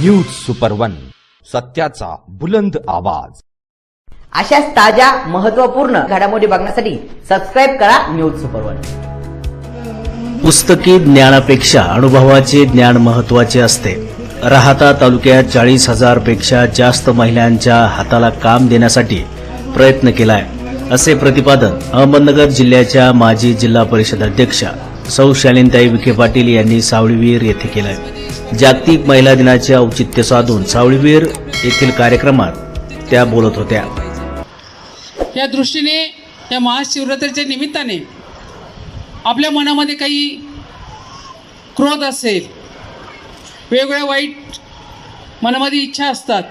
News super one सत्याचा बुलंद आवाज. अशाच ताज्या महत्त्वपूर्ण घडामोडी बघण्यासाठी सबस्क्राईब करा न्यूज सुपर वन पुस्तकी ज्ञानापेक्षा अनुभवाचे ज्ञान महत्त्वाचे असते. राहता तालुक्यात चाळीस हजारपेक्षा जास्त महिलांच्या हाताला काम देण्यासाठी प्रयत्न केलाय असे प्रतिपादन अहमदनगर जिल्ह्याच्या माजी जिल्हा परिषद अध्यक्षा सौ शालिनताई विखे पाटील यांनी सावळीवीर येथे केलंय. जागतिक महिला दिनाचे औचित्य साधून सावळीवीर येथील कार्यक्रमात त्या बोलत होत्या. या दृष्टीने या महाशिवरात्रीच्या निमित्ताने आपल्या मनामध्ये काही क्रोध असेल वेगवेगळ्या वाईट मनामध्ये इच्छा असतात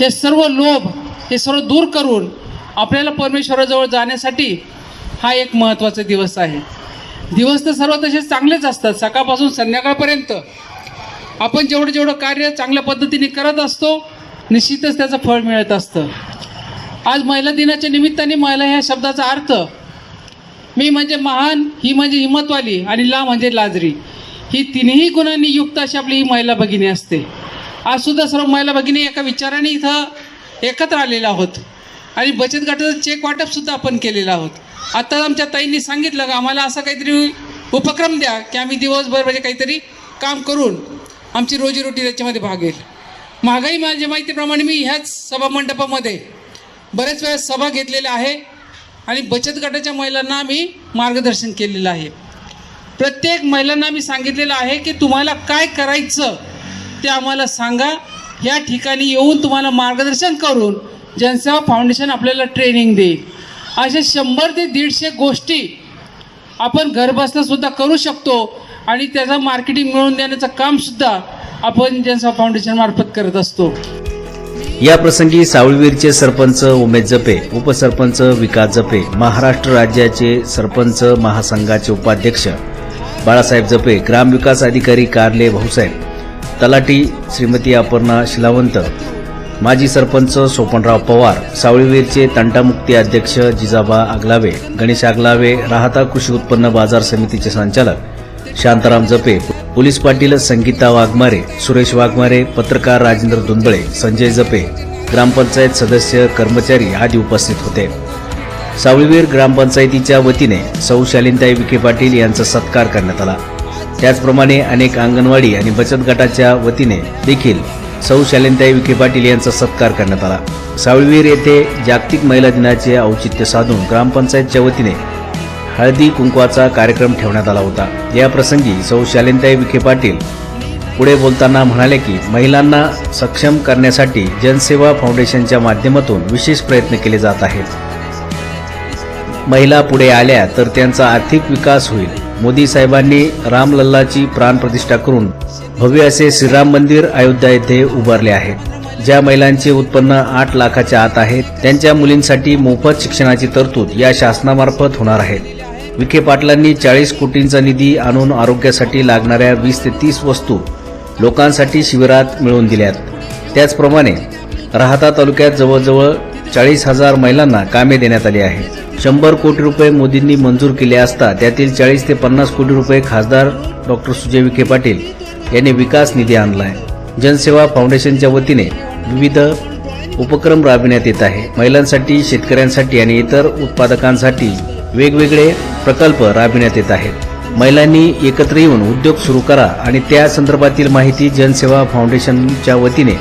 हे सर्व लोभ हे सर्व दूर करून आपल्याला परमेश्वराजवळ जाण्यासाठी हा एक महत्त्वाचा दिवस आहे. दिवस तर सर्व तसे चांगलेच असतात सकाळपासून संध्याकाळपर्यंत आपण जेवढं जेवढं कार्य चांगल्या पद्धतीने करत असतो निश्चितच त्याचं फळ मिळत असतं. आज महिला दिनाच्या निमित्ताने महिला ह्या शब्दाचा अर्थ मी म्हणजे महान ही म्हणजे हिंमतवाली आणि ला म्हणजे लाजरी. ही तिन्ही गुणांनी युक्त अशी आपली ही महिला भगिनी असते. आज सुद्धा सर्व महिला भगिनी एका विचाराने इथं एकत्र आलेलो आहोत. आणि बचत गटाचं चेक वाटपसुद्धा आपण केलेलं आहोत. आता आमच्या ताईंनी सांगितलं का आम्हाला असा काहीतरी उपक्रम द्या की आम्ही दिवसभर म्हणजे काहीतरी काम करून आमची रोजीरोटी त्याच्यामध्ये भागेल महागाई माझ्या माहितीप्रमाणे मी ह्याच सभामंडपामध्ये बऱ्याच वेळा सभा घेतलेल्या आहे आणि बचत गटाच्या महिलांना मी मार्गदर्शन केलेलं आहे. प्रत्येक महिलांना मी सांगितलेलं आहे की तुम्हाला काय करायचं ते आम्हाला सांगा. या ठिकाणी येऊन तुम्हाला मार्गदर्शन करून जनसेवा फाउंडेशन आपल्याला ट्रेनिंग देईल. अशा शंभर ते दीडशे गोष्टी आपण घरबसल्यासुद्धा करू शकतो. आणि त्याचं मार्केटिंग मिळवून देण्याचं कामसुद्धा आपण जनसा फाउंडेशन मार्फत करत असतो. या प्रसंगी सावळवीरचे सरपंच उमेश जपे उपसरपंच विकास जपे महाराष्ट्र राज्याचे सरपंच महासंघाचे उपाध्यक्ष बाळासाहेब जपे ग्रामविकास अधिकारी कारले भाऊसाहेब तलाटी श्रीमती अपर्णा शिलावंत माजी सरपंच सोपनराव पवार सावळीवीरचे तंटामुक्ती अध्यक्ष जिजाबा आगलावे गणेश आगलावे राहता कृषी उत्पन्न बाजार समितीचे संचालक शांताराम जपे पोलीस पाटील संगीता वाघमारे सुरेश वाघमारे पत्रकार राजेंद्र दुंदळे संजय जपे ग्रामपंचायत सदस्य कर्मचारी आदी उपस्थित होते. सावळीवीर ग्रामपंचायतीच्या वतीने सौ शालिनताई विखे पाटील यांचा सत्कार करण्यात आला. त्याचप्रमाणे अनेक अंगणवाडी आणि बचत गटाच्या वतीने देखील सौ शालिनताई विखे पाटील यांचा सत्कार करण्यात आला. सावळीवीर येथे जागतिक महिला दिनाचे औचित्य साधून ग्रामपंचायतच्या वतीने हळदी कुंकवाचा कार्यक्रम ठेवण्यात आला होता. या प्रसंगी सौ शालिनताई विखे पाटील पुढे बोलताना म्हणाले की महिलांना सक्षम करण्यासाठी जनसेवा फाउंडेशनच्या माध्यमातून विशेष प्रयत्न केले जात आहेत. महिला पुढे आल्या तर त्यांचा आर्थिक विकास होईल. मोदी साहेबांनी रामलल्लाची प्राणप्रतिष्ठा करून भव्य असे श्रीराम मंदिर अयोध्या येथे उभारले आहे. ज्या महिलांचे उत्पन्न आठ लाखाच्या आत आहे त्यांच्या मुलींसाठी मोफत शिक्षणाची तरतूद या शासनामार्फत होणार आहे. विखे पाटलांनी चाळीस कोटींचा निधी आणून आरोग्यासाठी लागणाऱ्या वीस ते तीस वस्तू लोकांसाठी शिबिरात मिळवून दिल्यात. त्याचप्रमाणे राहता तालुक्यात जवळजवळ चाळीस हजार महिलांना कामे देण्यात आली आहे शंभर कोटी रुपये मोदींनी मंजूर केले असता त्यातील चाळीस ते पन्नास कोटी रुपये खासदार डॉक्टर सुजय विखे पाटील यांनी विकास निधी आणला आहे जनसेवा फाउंडेशनच्या वतीने विविध उपक्रम राबविण्यात येत आहे. महिलांसाठी शेतकऱ्यांसाठी आणि इतर उत्पादकांसाठी वेगवेगळे प्रकल्प राबविण्यात येत आहेत. महिलांनी एकत्र येऊन उद्योग सुरू करा आणि त्या संदर्भातील माहिती जनसेवा फाउंडेशनच्या वतीने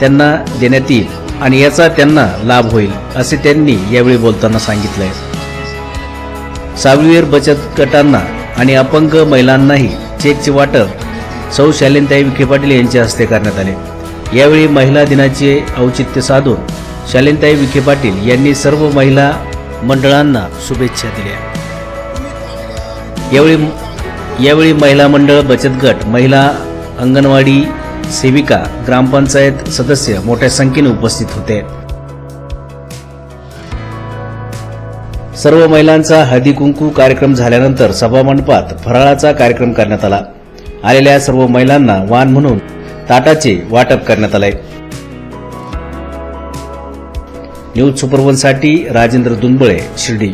त्यांना देण्यात येईल आणि याचा त्यांना लाभ होईल असे त्यांनी यावेळी बोलताना सांगितले सावलीवीर बचत गटांना आणि अपंग महिलांनाही चेकचे वाटप सौ शालिनताई विखे पाटील यांच्या हस्ते करण्यात आले. यावेळी महिला दिनाचे औचित्य साधून शालिनताई विखे पाटील यांनी सर्व महिला मंडळांना शुभेच्छा दिल्या. यावेळी यावेळी महिला मंडळ बचत गट महिला अंगणवाडी सेविका ग्रामपंचायत सदस्य मोठ्या संख्येने उपस्थित होते. सर्व महिलांचा हळदी कुंकू कार्यक्रम झाल्यानंतर सभामंडपात फराळाचा कार्यक्रम करण्यात आला. आलेल्या सर्व महिलांना वाण म्हणून ताटाचे वाटप करण्यात आले. न्यूज सुपरवनसाठी राजेंद्र दुंबळे शिर्डी.